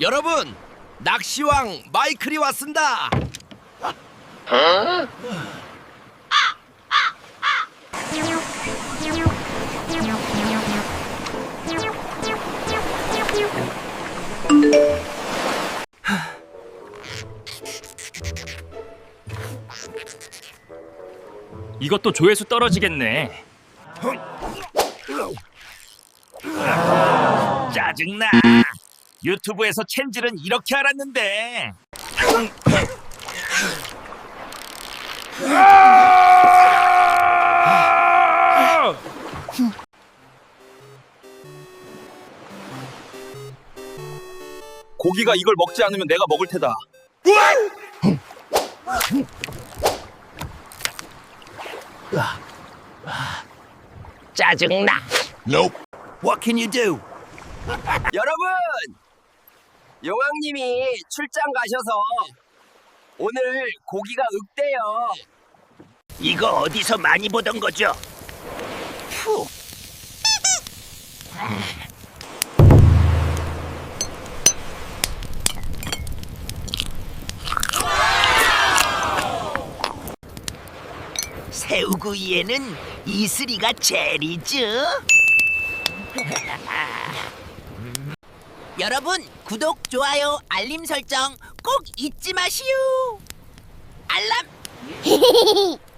여러분, 낚시왕 마이클이 왔습니다. 이것도 조회수 떨어지겠네. 짜증나. 유튜브에서 챔질은 이렇게 알았는데. 고기가 이걸 먹지 않으면 내가 먹을 테다. 짜증나. What can you do? 여러분, 용왕님이 출장 가셔서 오늘 고기가 윽대요. 이거 어디서 많이 보던 거죠? 푸. 새우구이에는 이슬이가 제일이죠. 여러분 구독, 좋아요, 알림 설정 꼭 잊지 마시오. 알람.